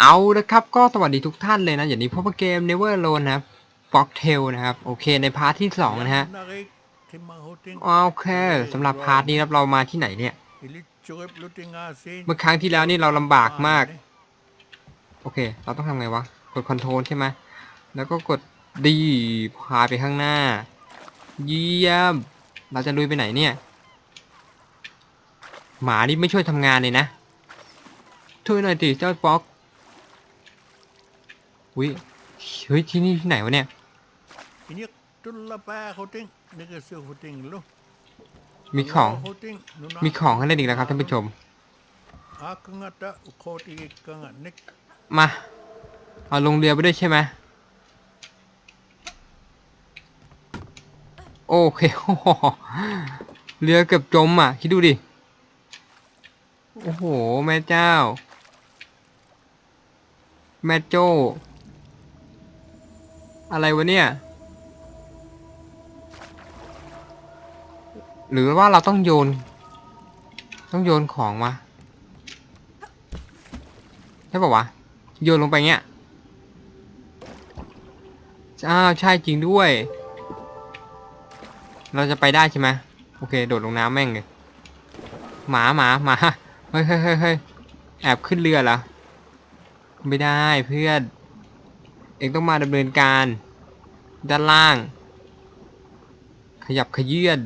เอาละครับก็สวัสดีทุกท่านเลยนะอย่างนี้พบกับเกม Never Alone นะครับ f o x t a l นะครับ โอเคในพาร์ทที่ 2 นะฮะโอเคสำหรับพาร์ทนี้ครับเรามาที่ไหนเนี่ย เมื่อครั้งที่แล้วนี่เราลำบากมาก โอเค เราต้องทำไงวะ กดคอนโทรลใช่ไหมแล้วก็กดดีพาไปข้างหน้า เยี่ยม เราจะลุยไปไหนเนี่ย หมานี่ไม่ช่วยทำงานเลยนะ ช่วยหน่อยดิเจ้าป๊อก อุ้ยเฮ้ยที่นี่ที่ไหนวะเนี่ยมีของมีของให้เล่นอีกแล้วครับท่านผู้ชม มา เอาลงเรือไปด้วยใช่ไหมโอเคโอ้โหเรือเกือบจมอะ คิดดูดิ โอ้โห แม่เจ้า แม่โจ้ อะไรวะเนี่ย หรือว่าเราต้องโยน ต้องโยนของวะใช่ป่าวะ โยนลงไปเงี้ยอ้าวใช่จริงด้วย เราจะไปได้ใช่ไหมโอเค โดดลงน้ำแม่งเลยหมาหมาหมาเฮ้ยเฮ้ยเฮ้ยเฮ้ยแอบขึ้นเรือเหรอไม่ได้เพื่อน เองต้องมาดำเนินการ ด้านล่าง ขยับขยื่น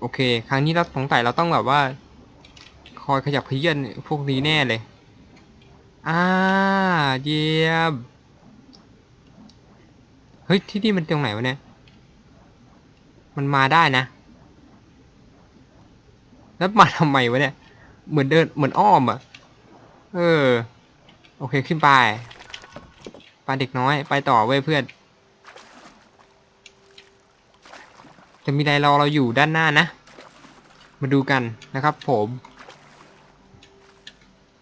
โอเค ครั้งนี้เราสงสัยเราต้องแบบว่า คอยขยับขยื่นพวกนี้แน่เลยอ่าเยี่ยมเฮ้ยที่นี่มันตรงไหนวะเนี่ย มันมาได้นะ แล้วมาทำไมวะเนี่ย เหมือนเดินเหมือนอ้อมอะเออ โอเคขึ้นไป ไปเด็กน้อย ไปต่อเว้ยเพื่อน จะมีอะไรรอเราอยู่ด้านหน้านะ มาดูกันนะครับผม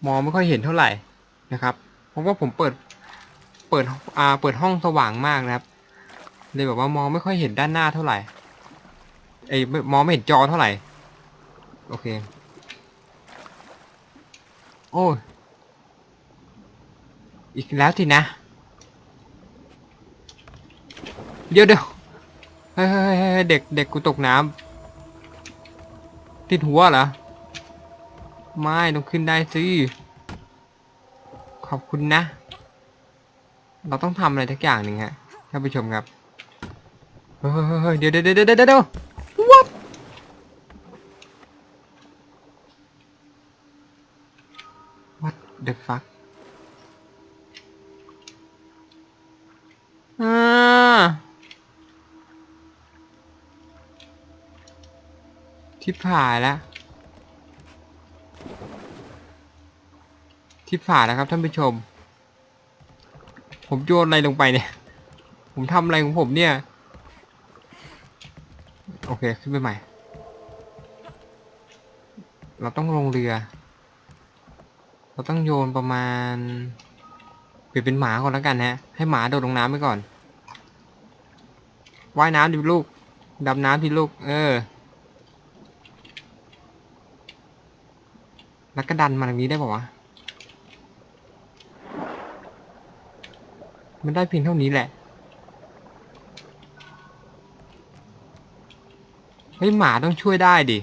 มองไม่ค่อยเห็นเท่าไหร่นะครับเพราะว่าผมเปิด เปิด อ่า เปิดห้องสว่างมากนะครับ เลยแบบว่ามองไม่ค่อยเห็นด้านหน้าเท่าไหร่ไอ้มองไม่เห็นจอเท่าไหร่ โอเค โอ้อีกแล้วสินะ เดี๋ยวเดี๋ยวเฮ้ยเฮ้เด็กเด็กกูตกน้ำติดหัวเหรอ ไม่ต้องขึ้นได้สิ ขอบคุณนะ เราต้องทำอะไรทักอย่างหนึ่งฮะท่านผู้ชมครับเฮ้ยเดี๋ยวเดี๋ยวเดี๋ยวเดี๋ยวเดี๋ยว what what the fuck อ่า ที่ผ่านแล้วที่ผ่านแล้วครับท่านผู้ชม ผมโยนอะไรลงไปเนี่ย ผมทำอะไรของผมเนี่ย โอเคขึ้นไปใหม่ เราต้องลงเรือ เราต้องโยนประมาณเปลี่ยนเป็นหมาก่อนแล้วกันฮะให้หมาโดดลงน้ำไปก่อนว่ายน้ำดิลูกดำน้ำดิลูก เออ แล้วก็ดันมาทางนี้ได้ป่าวะ มันได้เพียงเท่านี้แหละ เฮ้ยหมาต้องช่วยได้ดิ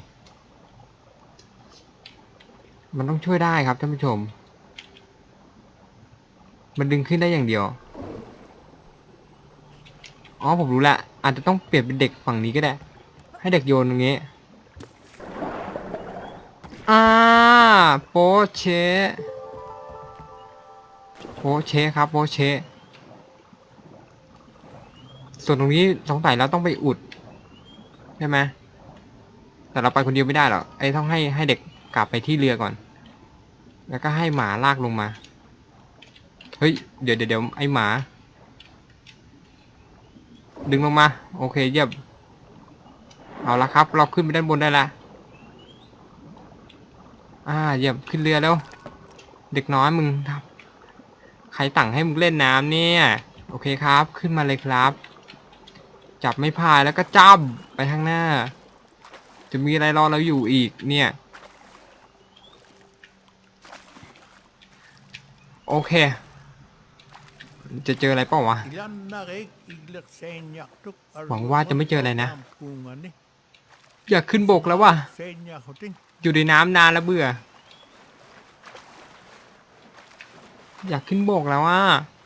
มันต้องช่วยได้ครับท่านผู้ชม มันดึงขึ้นได้อย่างเดียว อ๋อผมรู้ละอาจจะต้องเปลี่ยนเป็นเด็กฝั่งนี้ก็ได้ ให้เด็กโยนตรงนี้ อ่าโปเชโปเชครับโปเชส่วนตรงนี้สงสัยเราต้องไปอุดใช่ไหมแต่เราไปคนเดียวไม่ได้หรอกไอ้ต้องให้ให้เด็กกลับไปที่เรือก่อน แล้วก็ให้หมาลากลงมา เฮ้ย เดี๋ยวเดี๋ยวไอ้หมา ดึงลงมา โอเคเยี่ยมเอาละครับ เราขึ้นไปด้านบนได้ละ อ่าเยี่ยมขึ้นเรือแล้ว เด็กน้อยมึงครับใครสั่งให้มึงเล่นน้ำเนี่ย โอเคครับ ขึ้นมาเลยครับ จับไม่พายแล้วก็จ้ำไปข้างหน้า จะมีอะไรรอเราอยู่อีกเนี่ย โอเค จะเจออะไรเปล่าวะ หวังว่าจะไม่เจออะไรนะ อยากขึ้นบกแล้วว่ะ senyak hoting อยู่ในน้ำนานแล้วเบื่อ อยากขึ้นบกแล้วอะ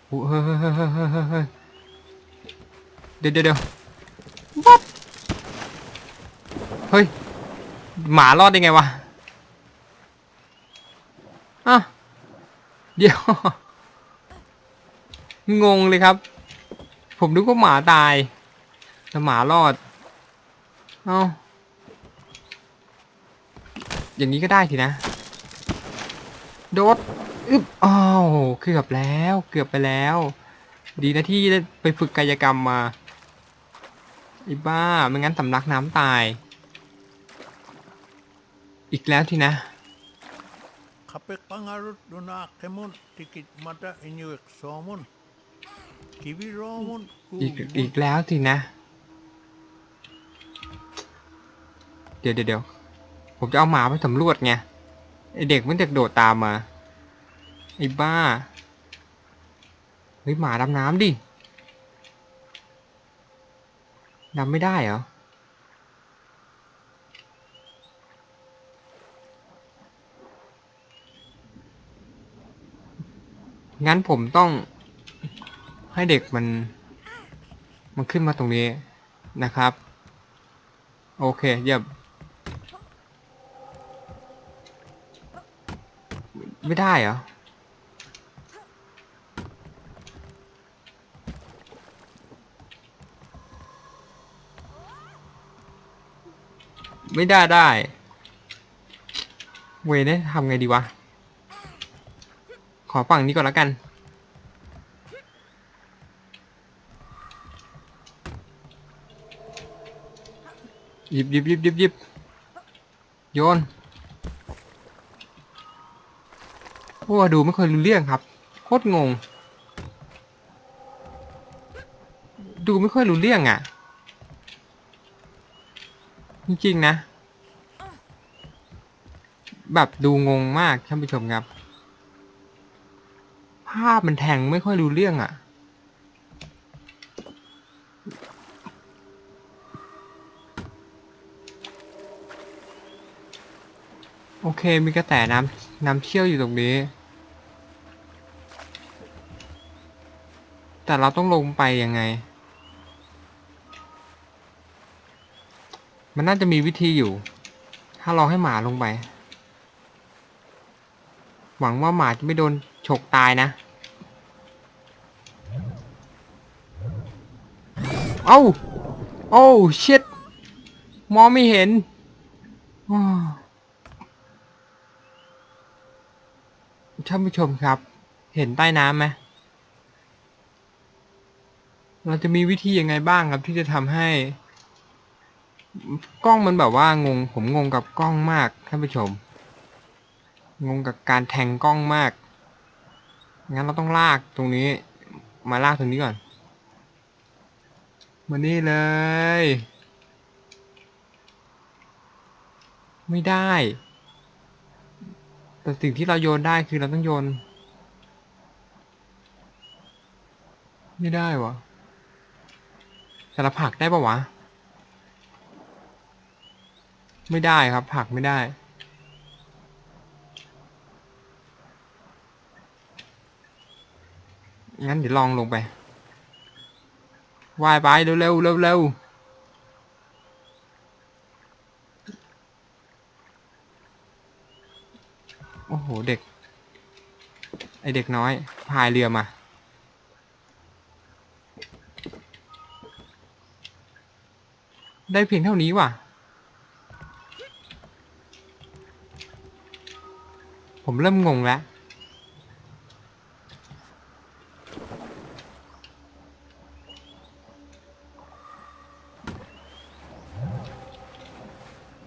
โอ้เฮ้ยเฮ้ยเฮ้ยเฮ้ยเฮ้ยเฮ้ยเฮ้ยเดี๋ยวเดี๋ยวเดี๋ยววัดเฮ้ย หมารอดได้ไงวะอะเดี๋ยว งงเลยครับ ผมนึกว่าหมาตายแต่หมารอด เอ้า อย่างนี้ก็ได้สินะ โดดอึบอ้าวเกือบแล้วเกือบไปแล้ว ดีนะที่ได้ไปฝึกกายกรรมมาไอ้บ้าไม่งั้นสำลักน้ำตาย อีกแล้วทีนะ kapek pangarut duna kemun tikit mata inyuek somun kibi romun อีกอีกแล้วสินะ เดี๋ยวเดี๋ยวเดี๋ยว ผมจะเอาหมาไปสำรวจไงไอเด็กมันจะโดดตามมาไอ้บ้าเฮ้ยหมาดำน้ำดิดำไม่ได้เหรองั้นผมต้องให้เด็กมัน มันขึ้นมาตรงนี้นะครับ โอเคเยี่ยม ไม่ได้เหรอ ไม่ได้ได้ เวเนี่ยทำไงดีวะ ขอฝั่งนี้ก่อนแล้วกัน หยิบหยิบหยิบหยิบหยิบโยน โอ้ดูไม่เคยรู้เรื่องครับ โคตรงง ดูไม่ค่อยรู้เรื่องอะ จริงๆนะ แบบดูงงมากท่านผู้ชมครับ ภาพมันแทงไม่ค่อยรู้เรื่องอะโอเค มีกระแสน้ำน้ำเชี่ยวอยู่ตรงนี้ แต่เราต้องลงไปยังไง มันน่าจะมีวิธีอยู่ ถ้าเราให้หมาลงไป หวังว่าหมาจะไม่โดนฉกตายนะ เอ้า โอ้ชิตมองไม่เห็นท่านผู้ชมครับ เห็นใต้น้ำไหม เราจะมีวิธียังไงบ้างครับที่จะทำให้ กล้องมันแบบว่างง ผมงงกับกล้องมากท่านผู้ชม งงกับการแทงกล้องมาก งั้นเราต้องลากตรงนี้ มาลากตรงนี้ก่อน มานี่เลย ไม่ได้ แต่สิ่งที่เราโยนได้คือเราต้องโยน ไม่ได้วะ แต่เรผักได้ปะวะ ไม่ได้ครับ ผักไม่ได้ งั้นเดี๋ยวลองลงไปว่ายไปเร็วเร็วเร็วเร็วโอ้โห เด็ก ไอเด็กน้อย พายเรือมา ได้เพียงเท่านี้ว่ะ ผมเริ่มงงแล้ว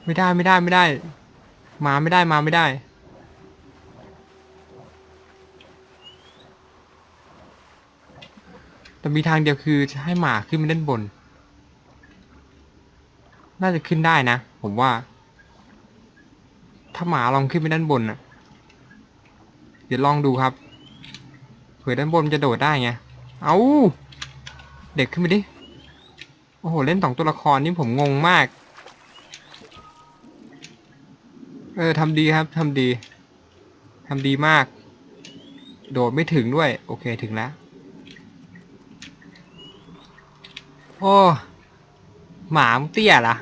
ไม่ได้ไม่ได้ไม่ได้ มาไม่ได้มาไม่ได้แต่มีทางเดียวคือจะให้หมาขึ้นไปด้านบน น่าจะขึ้นได้นะ ผมว่า ถ้าหมาลองขึ้นไปด้านบนนะเดี๋ยวลองดูครับ เผื่อด้านบนมันจะโดดได้ไง เอาเด็กขึ้นไปดิ โอ้โห เล่นสองตัวละครนี่ผมงงมาก เออทำดีครับทำดีทำดีมาก โดดไม่ถึงด้วย โอเคถึงแล้ว โอ้ หมามเตี้ยล่ะ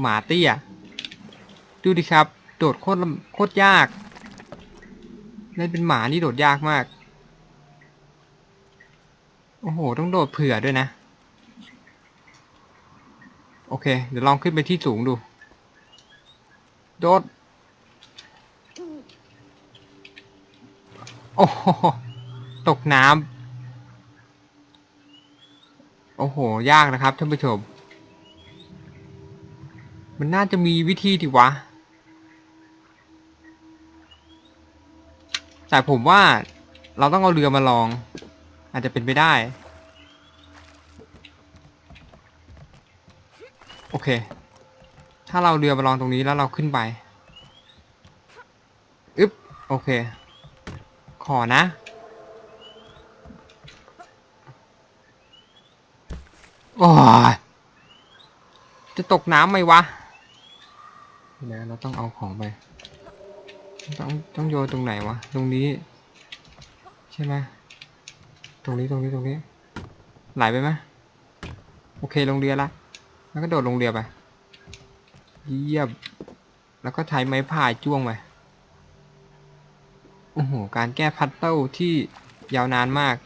หมาเตี้ย ดูดิครับ โดดโคตรโคตรยากเล่นเป็นหมานี่โดดยากมาก โอ้โห ต้องโดดเผื่อด้วยนะ โอเค เดี๋ยวลองขึ้นไปที่สูงดู โดด โอ้โห ตกน้ำ โอ้โห ยากนะครับท่านผู้ชม มันน่าจะมีวิธีดิวะ แต่ผมว่าเราต้องเอาเรือมาลอง อาจจะเป็นไปได้ โอเค ถ้าเราเรือมาลองตรงนี้แล้วเราขึ้นไปอึ๊บโอเค ขอนะโอ้ยจะตกน้ำไหมวะ เดี๋ยวเราต้องเอาของไป ต้องต้องโยนตรงไหนวะ ตรงนี้ ใช่ไหมตรงนี้ตรงนี้ตรงนี้ ไหลไปไหมโอเคลงเรือละแล้วก็โดดลงเรือไป เยี่ยมแล้วก็ใช้ไม้พายจ้วงไป โอ้โห การแก้พัตเติลที่ยาวนานมาก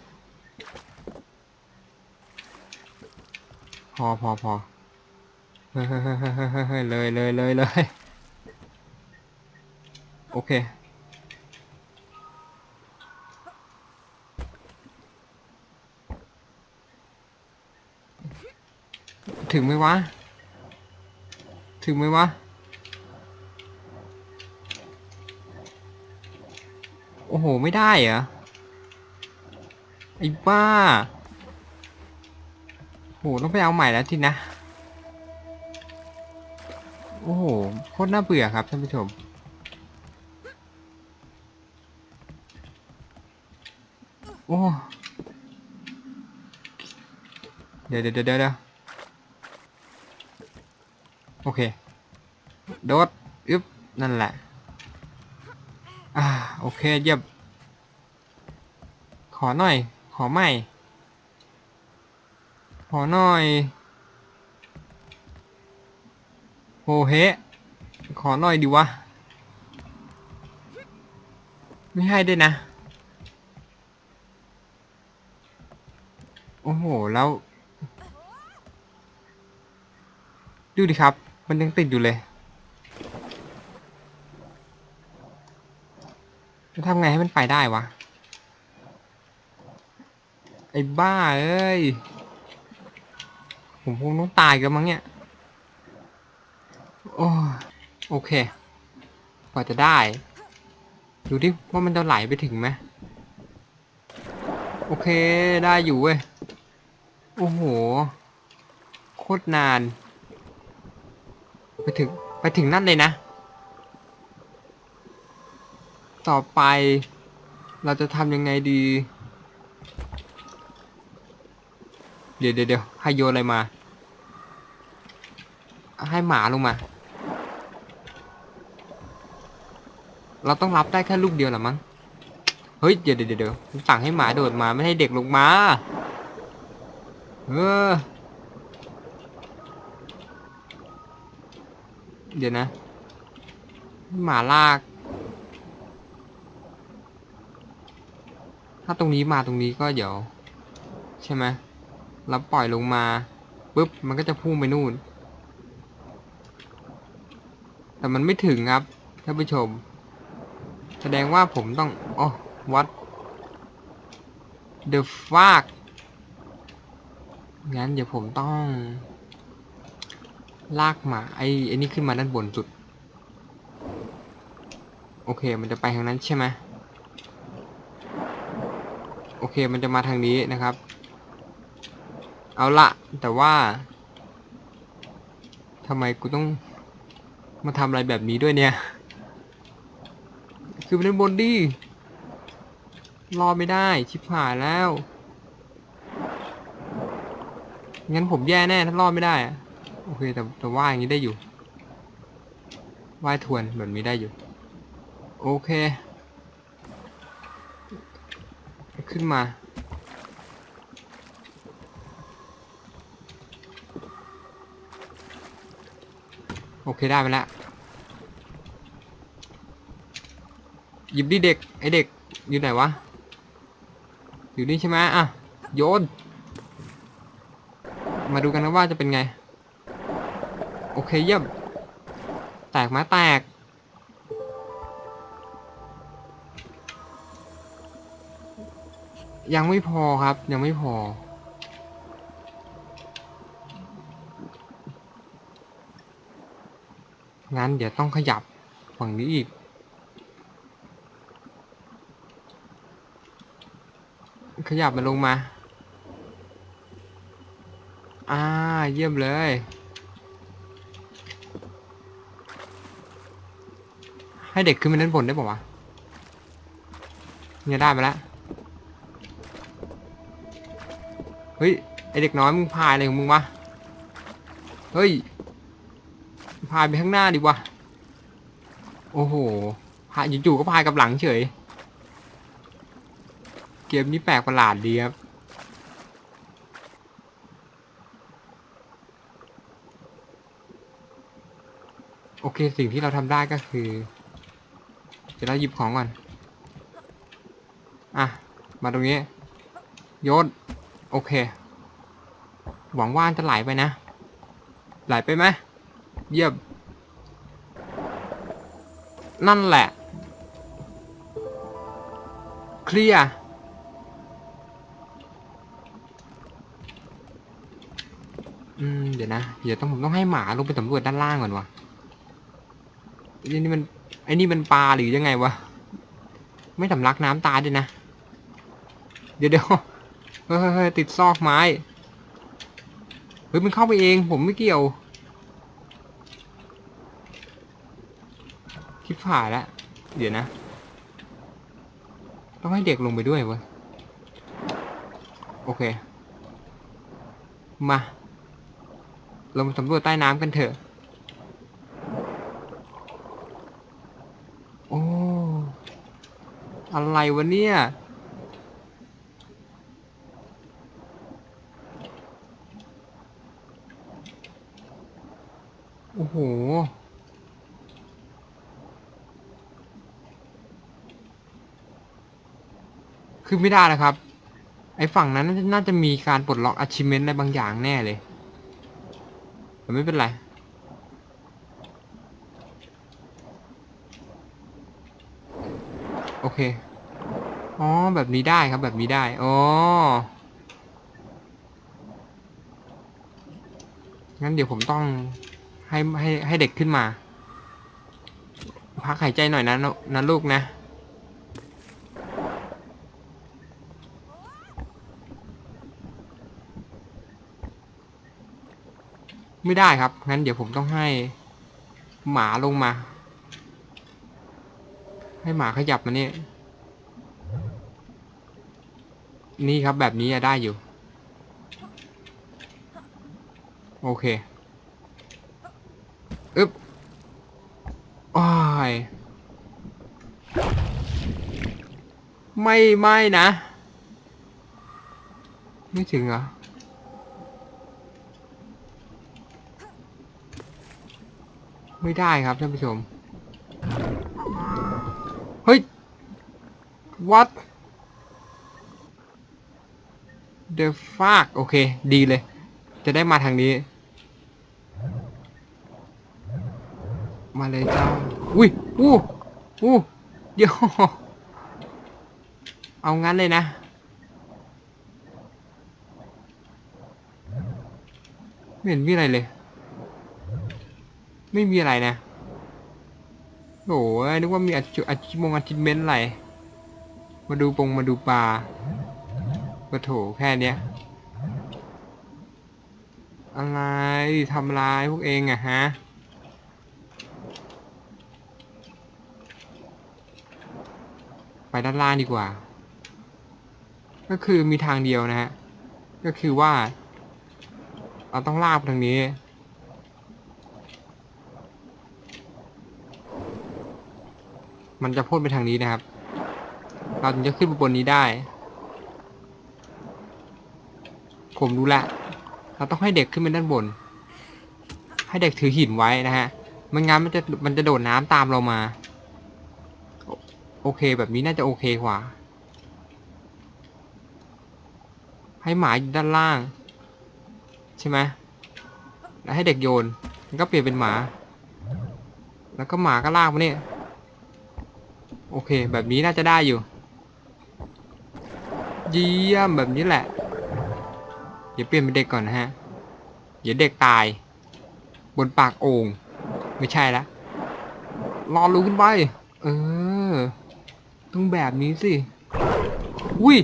พอพอพอเฮ้ยเลยเลยเลยเลย อเคถึงไหมวะ ถึงไหมวะ โอ้โห ไม่ได้เหรอ ไอ้บ้า โห ต้องไปเอาใหม่แล้วทีนะ โอ้โห โคตรน่าเบื่อครับท่านผู้ชม โอ้เดี๋ยวเดี๋ยวเดี๋ยวเดี๋ยวโอเค โดดอึ๊บ นั่นแหละ อ่า โอเค เยี่ยม ขอหน่อย ขอใหม่ ขอหน่อยโหเฮขอหน่อยดิวะ ไม่ให้ด้วยนะ อ้โห แล้ว ดูดิครับ มันยังติดอยู่เลย จะทำไงให้มันไปได้วะ ไอ้บ้าเอ้ย ผมคงต้องตายกันมั้งเนี่ย โอ้โอเค กว่าจะได้ ดูดิว่ามันจะไหลไปถึงไหมโอเค ได้อยู่เว้ย โอ้โห โคตรนาน ไปถึง ไปถึงนั่นเลยนะ ต่อไปเราจะทำยังไงดี เดี๋ยวเดี๋ยวเดี๋ยวให้โยนอะไรมา ให้หมาลงมา เราต้องรับได้แค่ลูกเดียวหรอมั้ง เฮ้ย เดี๋ยวเดี๋ยวเดี๋ยวสั่งให้หมาโดดมาไม่ให้เด็กลงมา เออ เดี๋ยวนะ หมาลาก ถ้าตรงนี้มาตรงนี้ก็เดี๋ยว ใช่ไหมแล้วปล่อยลงมาปุ๊บ มันก็จะพุ่งไปนู่น แต่มันไม่ถึงครับท่านผู้ชม แสดงว่าผมต้องอ๋อวัด the fuck งั้นเดี๋ยวผมต้อง ลากหมาไอ้ไอ้นี่ขึ้นมาด้านบนสุด โอเค มันจะไปทางนั้นใช่ไหมโอเค มันจะมาทางนี้นะครับ เอาละแต่ว่าทำไมกูต้องมาทำอะไรแบบนี้ด้วยเนี่ย คือไปด้านบนดิรอไม่ได้ ชิบหายแล้ว งั้นผมแย่แน่ถ้ารอดไม่ได้อะโอเคแต่แต่ว่าอย่างนี้ได้อยู่ว่ายทวนแบบนี้ได้อยู่ โอเค ขึ้นมา โอเคได้ไปแล้วหยิบดิเด็ก ไอเด็ก อยู่ไหนวะ อยู่นี่ใช่ไหมอะ โยน มาดูกันนะว่าจะเป็นไง โอเคเยี่ยม แตกมาแตก ยังไม่พอครับ ยังไม่พอ งั้นเดี๋ยวต้องขยับฝั่งนี้อีกขยับมันลงมา อ่า เยี่ยมเลย ให้เด็กขึ้นไปด้านบนได้ป่าวะเนี่ยได้มาแล้วเฮ้ย ไอเด็กน้อยมึงพายอะไรของมึงวะ เฮ้ย พายไปข้างหน้าดิวะ โอ้โห พายจู่ๆก็พายกับหลังเฉย เกมนี้แปลกประหลาดดีครับ เคสิ่งที่เราทำได้ก็คือ เดี๋ยวเราหยิบของก่อน อะ มาตรงนี้โยนโอเค หวังว่าจะไหลไปนะ ไหลไปไหมเยี่ยมนั่นแหละ เคลียร์อืม เดี๋ยวนะ เดี๋ยวต้องผมต้องให้หมาลงไปสำรวจด้านล่างก่อนวะ ไอ้นี่มันไอ้นี่มันปลาหรือยังไงวะ ไม่สำลักน้ำตาด้วยนะ เดี๋ยวเดี๋ยวเฮ้ยติดซอกไม้ เฮ้ยมันเข้าไปเอง ผมไม่เกี่ยว คิดผ่านแล้ว เดี๋ยวนะ ต้องให้เด็กลงไปด้วยเวะโอเค มา ลงสำรวจใต้น้ำกันเถอะ โอ้ อะไรวะเนี่ย โอ้โห คือไม่ได้นะครับ ไอ้ฝั่งนั้นน่าจะมีการปลดล็อก achievement อะไรบางอย่างแน่เลยแต่ไม่เป็นไรโอเค อ๋อ แบบนี้ได้ครับแบบนี้ได้ อ๋อ งั้นเดี๋ยวผมต้องให้ให้ให้เด็กขึ้นมา พักหายใจหน่อยนะนะนะลูกนะ ไม่ได้ครับ งั้นเดี๋ยวผมต้องให้หมาลงมา ให้หมาขยับมานี่ นี่ครับแบบนี้อะได้อยู่ โอเคอึ๊บโอ้ยไม่ไม่นะ ไม่ถึงเหรอไม่ได้ครับท่านผู้ชม เฮ้ย what the fuck โอเค ดีเลย จะได้มาทางนี้ มาเลยเจ้า อุ้ยอู้อู้เดี๋ยว เอางั้นเลยนะไม่เห็นมีอะไรเลย ไม่มีอะไรนะโอ้ยนึกว่ามีอาชิอาชิมงอาชิเมนอะไร มาดูปงมาดูปลา ปะโถแค่เนี้ย อะไรทำลายพวกเองอะฮะ ไปด้านล่างดีกว่า ก็คือมีทางเดียวนะฮะ ก็คือว่า เราต้องลากไปทางนี้มันจะพ่นไปทางนี้นะครับ เราถึงจะขึ้นไปบนนี้ได้ ผมรู้ละ เราต้องให้เด็กขึ้นไปด้านบน ให้เด็กถือหินไว้นะฮะไม่งั้นมันจะมันจะโดดน้ำตามเรามาโอโอเคแบบนี้น่าจะโอเคกว่า ให้หมาอยู่ด้านล่าง ใช่ไหมแล้วให้เด็กโยน มันก็เปลี่ยนเป็นหมา แล้วก็หมาก็ลากมาเนี่ย โอเค แบบนี้น่าจะได้อยู่ เยี่ยมแบบนี้แหละ อย่าเปลี่ยนเป็นเด็กก่อนนะฮะอย่าเด็กตาย บนปากโอ่งไม่ใช่ละรอรู้ขึ้นไป เออต้องแบบนี้สิ อุ้ย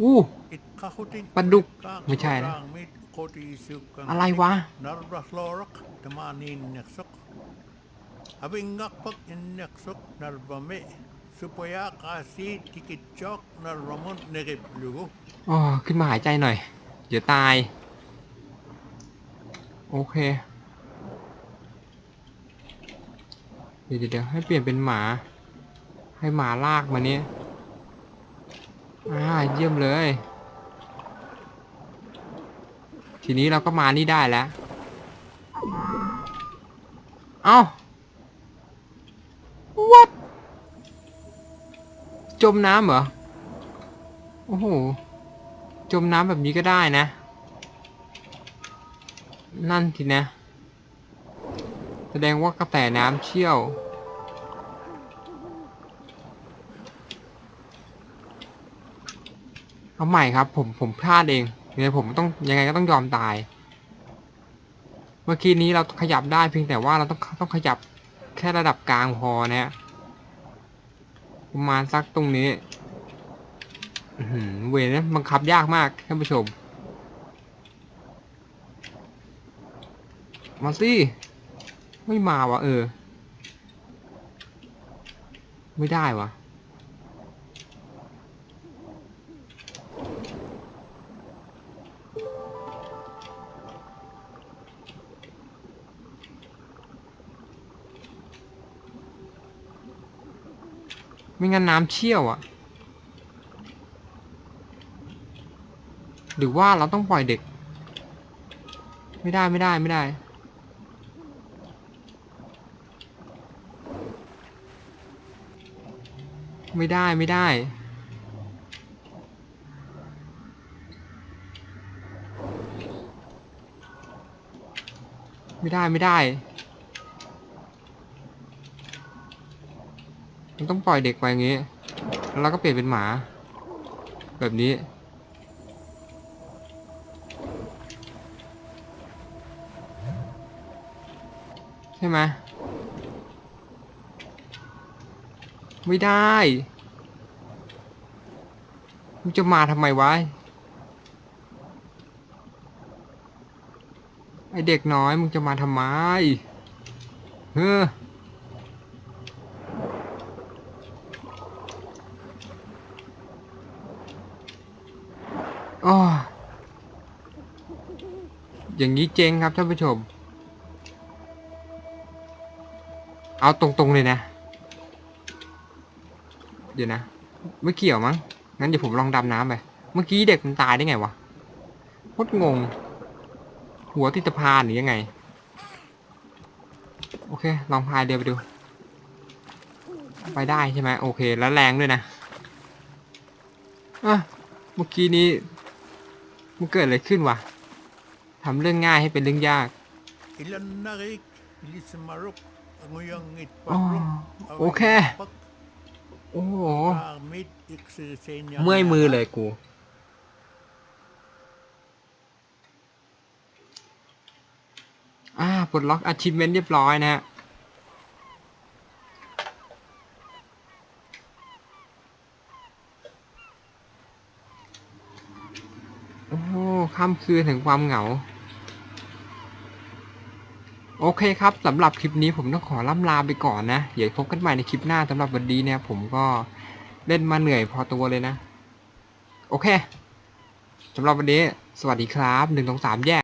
อู้ปลาดุกไม่ใช่นะอะไรวะอ๋อขึ้นมาหายใจหน่อย เดี๋ยวตาย โอเค เดี๋ยวเดี๋ยวให้เปลี่ยนเป็นหมา ให้หมาลากมาเนี่ยอ่าเยี่ยมเลย ทีนี้เราก็มานี่ได้แล้ว เอ้า what จมน้ำเหรอ โอ้โห จมน้ำแบบนี้ก็ได้นะ นั่นทีนะ แสดงว่ากระแสน้ำเชี่ยว เอาใหม่ครับ ผมผมพลาดเองยังไงผมต้องยังไงก็ต้องยอมตาย เมื่อกี้นี้เราขยับได้เพียงแต่ว่าเราต้องต้องขยับแค่ระดับกลางพอนะฮะประมาณสักตรงนี้ อื้อหือเวรนะบังคับยากมากท่านผู้ชม มาสิไม่มาวะเออ ไม่ได้วะไม่งั้นน้ำเชี่ยวอะ หรือว่าเราต้องปล่อยเด็ก ไม่ได้ไม่ได้ไม่ได้ ไม่ได้ไม่ได้ ไม่ได้ไม่ได้มันต้องปล่อยเด็กไปอย่างงี้ แล้วเราก็เปลี่ยนเป็นหมา แบบนี้ ช่ไหมไม่ได้มึงจะมาทำไมวะไอเด็กน้อยมึงจะมาทำไมเฮ้อออย่างนี้เจ๊งครับท่านผู้ชม เอาตรงๆเลยนะ เดี๋ยวนะ ไม่เกี่ยวมั้ง งั้นเดี๋ยวผมลองดำน้ำไป เมื่อกี้เด็กมันตายได้ไงวะโคตรงง หัวติดสะพานหรือยังไง โอเค ลองพายเรือไปดู ไปได้ใช่ไหมโอเค แล้วแรงด้วยนะอะเมื่อกี้นี้มันเกิดอะไรขึ้นวะทำเรื่องง่ายให้เป็นเรื่องยาก อ๋อ paruk. โอเค Pak โอ้โห mit ikse senya. เมื่อยมือเลยกู อ่าปลดล็อก achievement เรียบร้อยนะฮะโอ้โหค่ำคืนแห่งความเหงา โอเคครับสำหรับคลิปนี้ผมต้องขอล่ำลาไปก่อนนะเดี๋ยวพบกันใหม่ในคลิปหน้าสำหรับวันนี้เนี่ยผมก็เล่นมาเหนื่อยพอตัวเลยนะ โอเคสำหรับวันนี้ สวัสดีครับหนึ่งสองสามแยก